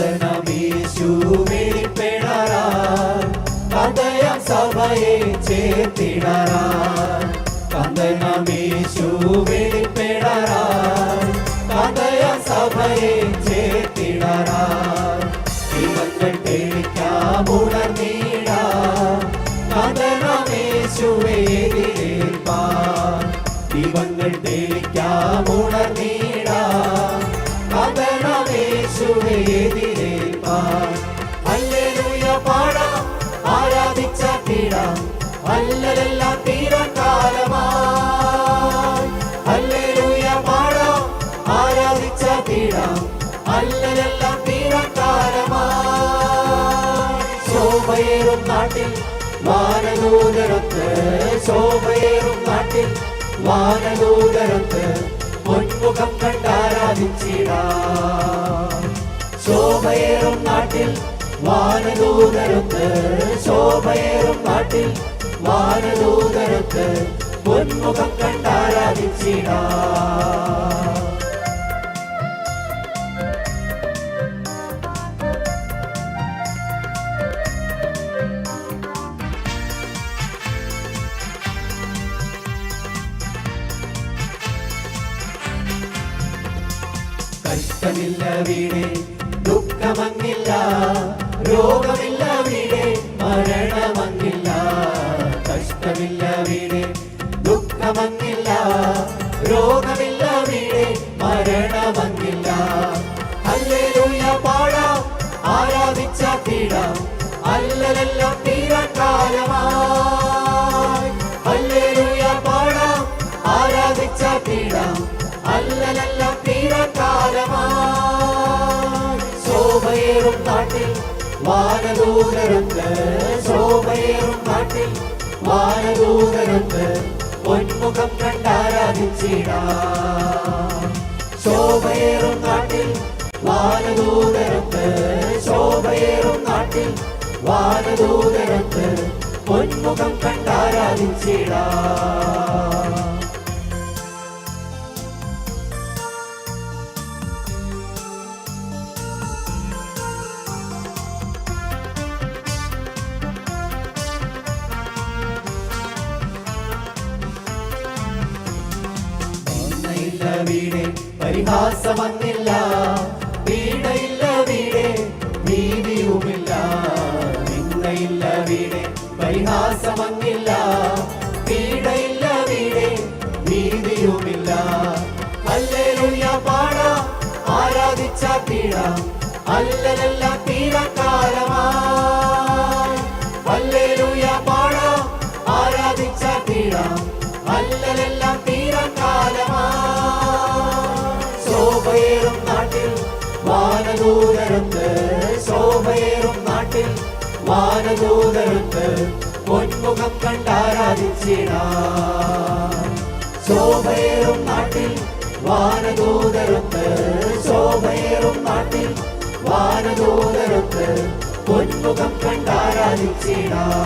ശോധനമേശുവിളിപ്പിണറാൻ കഥയം സഭയെ ചേർത്തിടറാൻ കഥനമേശുവിളിപ്പിണറാൻ കഥയം സഭയെ ചേർത്തിടറാൻ ഇവങ്ങൾ തെളിക്കാമുണർന്നീടാൻ കഥനമേശുവേതിരേൽപ്പാൻ ഇവങ്ങൾ തെളിക്കാമുണ തീരക്കാലമായി ശോഭയേറും നാട്ടിൽ വാനദൂതരുത്ത് നാട്ടിൽ ശോഭയേറും നാട്ടിൽ വാനദൂതരത്ത് പൊന്മുഖം കണ്ടാരാധിച്ചിടാ. കഷ്ടമില്ല വീണേ ദുഃഖമങ്ങില്ല രോഗമില്ല ദുഃഖമങ്ങില്ല രോഗമില്ല വീടെ മരണമങ്ങില്ല ഹല്ലേലൂയ പാടാം ആരാധിച്ച തീടാം അല്ലലെല്ലാം തീരക്കാലമായി ഹല്ലേലൂയ പാടാം ആരാധിച്ച തീടാം അല്ലലെല്ലാം തീരക്കാലമായി ശോഭയേറും നാട്ടിൽ വാനദൂതരുണ്ട്. ശോഭയേറും നാട്ടിൽ വാനദൂതരത്ത് പൊന്മുഖം കണ്ടാരാധിച്ചിടാം. ശോഭയേറും നാട്ടിൽ വാനദൂതരത്ത് ശോഭയേറും നാട്ടിൽ വാനദൂതരത്ത് പൊന്മുഖം കണ്ടാരാധിച്ചിടാം. വന്നയില്ല വീടെ പരിഹാസമന്നില്ല വീടയില്ല വീടേ നീതിയുമില്ല നിന്നയില്ല വീടെ പരിഹാസമന്നില്ല വീടയില്ല വീടേ നീതിയുമില്ല ഹല്ലേലൂയ പാട ആരാധിച്ച തീഴ അല്ലലെല്ലാം തീരക്കാലമായി വാനദൂതരത്ത് ശോഭയേറും നാട്ടിൽ വാനദൂതരത്ത് പൊന്മുഖം കണ്ടാരാധിച്ചിടാം ശോഭയേറും നാട്ടിൽ വാനദൂതരത്ത് ശോഭയേറും നാട്ടിൽ വാനദൂതരത്ത് പൊന്മുഖം കണ്ടാരാധിച്ചിടാം